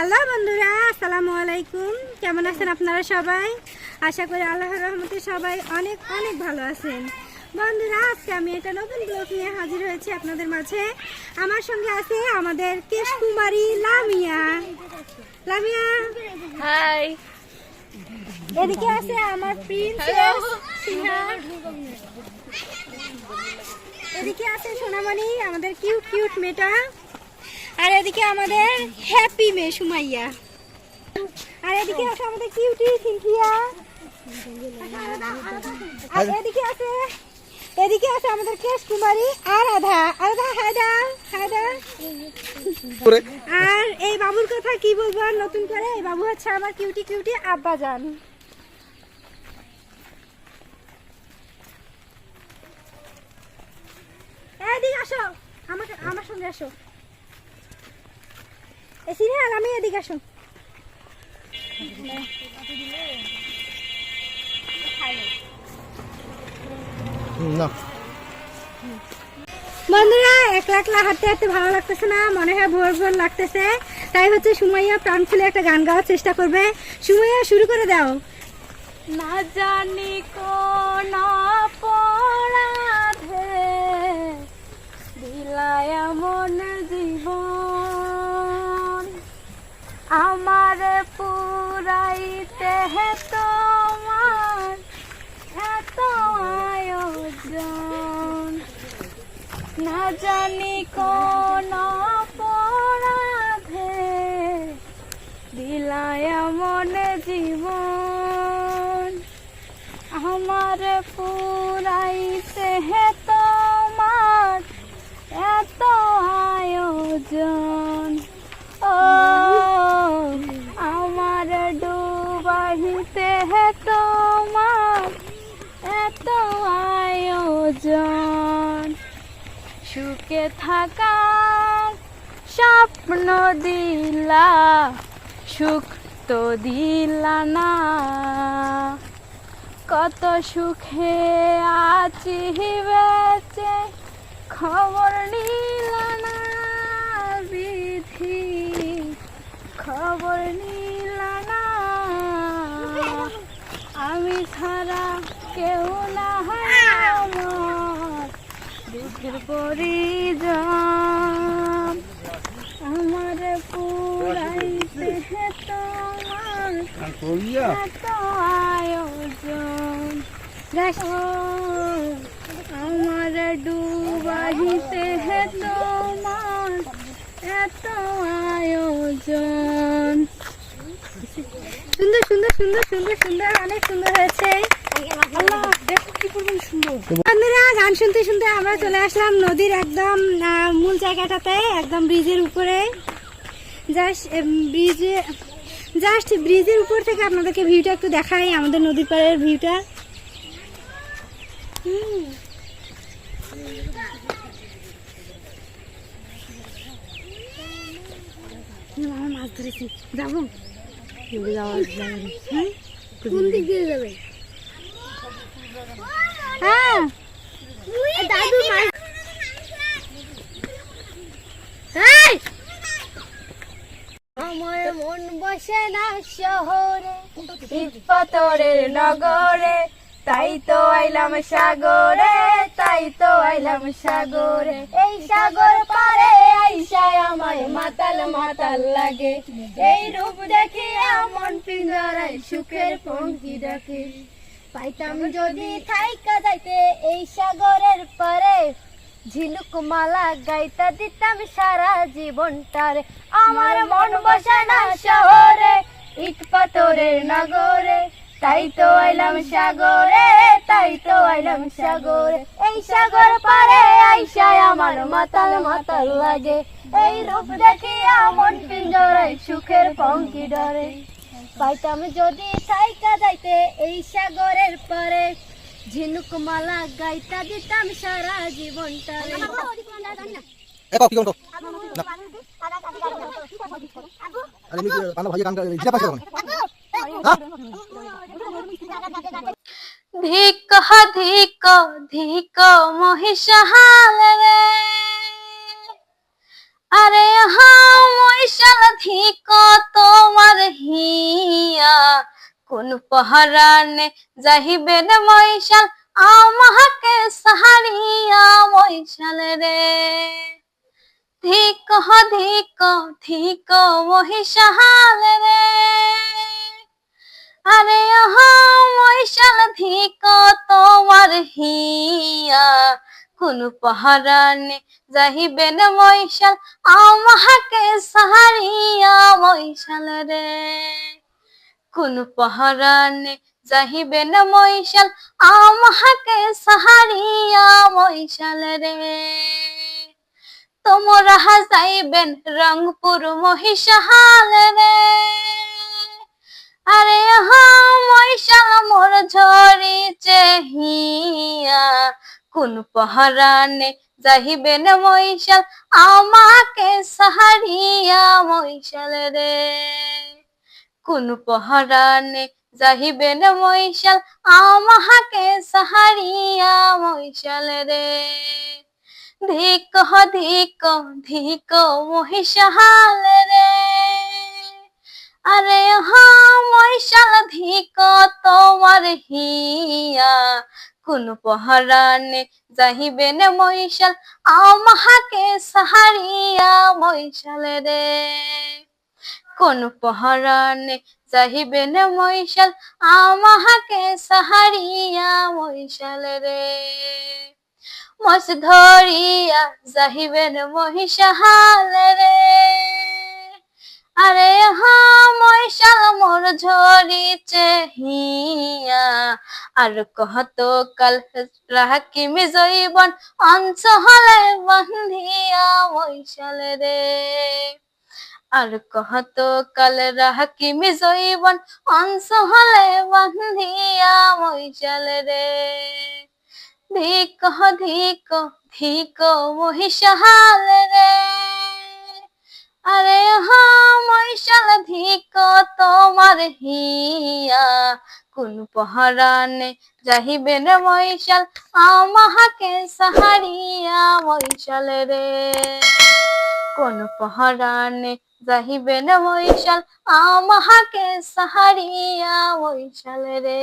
Hello বন্ধুরা আসসালামু আলাইকুম। কেমন আছেন আপনারা সবাই? আশা করি আল্লাহর রহমতে সবাই অনেক অনেক ভালো আছেন। বন্ধুরা আজকে আমি একটা নতুন ব্লগ নিয়ে হাজির হয়েছি আপনাদের মাঝে। আমার সঙ্গে আছে আমাদের কেশ কুমারী লামিয়া। লামিয়া হাই এদিকে আছে আমার প্রিন্সেস এদিকে আছে সোনামণি আমাদের কিউট কিউট মেয়েটা। আর এদিকে আমাদের হ্যাপি মেয়ে সুমাইয়া। আর এদিকে আছে আমাদের কিউটি সিনথিয়া। আর এদিকে আছে এদিকে আছে আমাদের কেশ কুমারী আর আধা আধা হায়দা হায়দা আর এই বাবুর কথা কি বলব আর নতুন করে? এই বাবু হচ্ছে আমার কিউটি কিউটি আব্বা জান এদিকে আসো আমাকে আমার সঙ্গে আসো। এ সিরিয়াল আমি এদিকে আসো না। বন্ধুরা একলা একলা হাঁটতে হাঁটতে ভালো লাগতেছে না মনে হয় ভোর ভোর লাগতেছে। তাই হচ্ছে সুমাইয়া প্রাণ খুলে একটা গান গাওয়ার চেষ্টা করবে। সুমাইয়া শুরু করে দাও। না জানি কোন অপরাধে দিলায় মন জীবন আমার পুরাইতে হে তোমার এত আয়োজন না জানি কোন অপরাধে দিলায় মন জীবন। আমার পুরাইতে হে তোমার এত আয়োজন ও আমার ডুবাইতে হে তোমার এত আয়োজন সুখে থাকা স্বপ্ন দিলা, সুখ তো দিলা না। কত সুখে আছি বেচে, খবর নিলা না বিধি। খবর নিলা না। আমি ছাড়া কেউ না হয় পরিজন আমার পুরাইতে তোমার এত আয়োজন। আমার ডুবাইতে তোমার এত আয়োজন। সুন্দর সুন্দর সুন্দর সুন্দর সুন্দর অনেক সুন্দর হয়েছে। আল্লাহ বন্ধুরা গান শুনতে শুনতে আমরা চলে আসলাম নদীর একদম মূল জায়গাটাতে একদম ব্রিজের উপরে। জাস্ট ব্রিজে জাস্ট ব্রিজের উপর থেকে আপনাদেরকে ভিউটা একটু দেখাই আমাদের নদীর পাড়ের ভিউটা। মাছ ধরেছি। যাব? হ্যাঁ? কোন দিক দিয়ে যাবে? হ্যাঁ। দাদু মাছ আমার মন বসে না শহরে পাথরের নগরে। তাই তো আইলাম সাগরে তাই তো আইলাম সাগরে। এই সাগর পারে আইসায় আমায় মাতাল মাতাল লাগে। এই রূপ দেখে এমন পিঞ্জরায় সুখের পঙ্কি ডাকে পাইতাম যদি থাইকা যাইতে এই সাগরের পারে ঝিলুক মালা গাইতা দিতাম সারা জীবনটারে। আমার মন বসে না শহরে, ইট পাথরের নগরে। তাই তো আইলাম সাগরে, তাই তো আইলাম সাগরে। এই সাগর পারে আইসায় আমার মাতাল মাতাল লাগে। এই রূপ দেখি আমন পিঞ্জরায় সুখের পঙ্কি ডরে পাইতাম যদি থাইকা যাইতে এই সাগরের পরে ঝিনুক মালা গাইতা দিতাম সারা হ্যাঁ? ধিক ধিক ধিক মহিষালে আরে হাও মৈশাল ধিক তোমার হিয়া। কোন পহরানে যাহিবেন মৈশাল আমাকে সাহারিয়া মৈশাল রে। ধিক ধিক ধিক মহিষাল রে। আরে হাও মৈশাল ধিক তোমার হিয়া। কোন পহরানে যাহিবেন মৈশাল আমাকে সাহারিয়া মৈশাল রে কোন পহরানে যাহিবেন মৈশাল আমাকে সাহারিয়া মৈশাল রে তোমরা যাইবেন রংপুর মহিষাহাল রে আরে হা মৈশাল মোর ঝরি চেহিয়া কোন পহরানে যাহিবেন মৈশাল আমাকে সাহারিয়া মৈশাল রে। কোন পহরানে যাহিবেন মৈশাল আমাকে সাহারিয়া মৈশাল রে। ধিক ধিক ধিক মহিষাহাল রে। আরে হা মৈশাল ধিক তোমার হিয়া কোন পহরানে যাহিবেন মৈশাল আমাকে সাহারিয়া মৈশাল রে। কোন পহরানে যাহিবেন মৈশাল আমাকে সাহারিয়া মৈশাল রে। মস ধরিয়া যাহিবেন মহিষাহাল রে। আরে হা মৈশাল মোর ঝরিছে হিয়া আর কহত কাল রাকিমি জৈবন অংশ হলে বন্ধিয়া মৈশাল রে। আর কহত কাল রাকিমি জৈবন অংশ হলে বন্ধিয়া মৈশাল রে। ধিক ধিক ধিক মহিষাহাল রে। আরে হা মৈশাল ধিক তোমার হিয়া। কোন পহরানে যাহিবেন মৈশাল আমাকে সাহারিয়া মৈশাল রে। কোন পহরানে যাহিবেন মৈশাল আমাকে সাহারিয়া মৈশাল রে।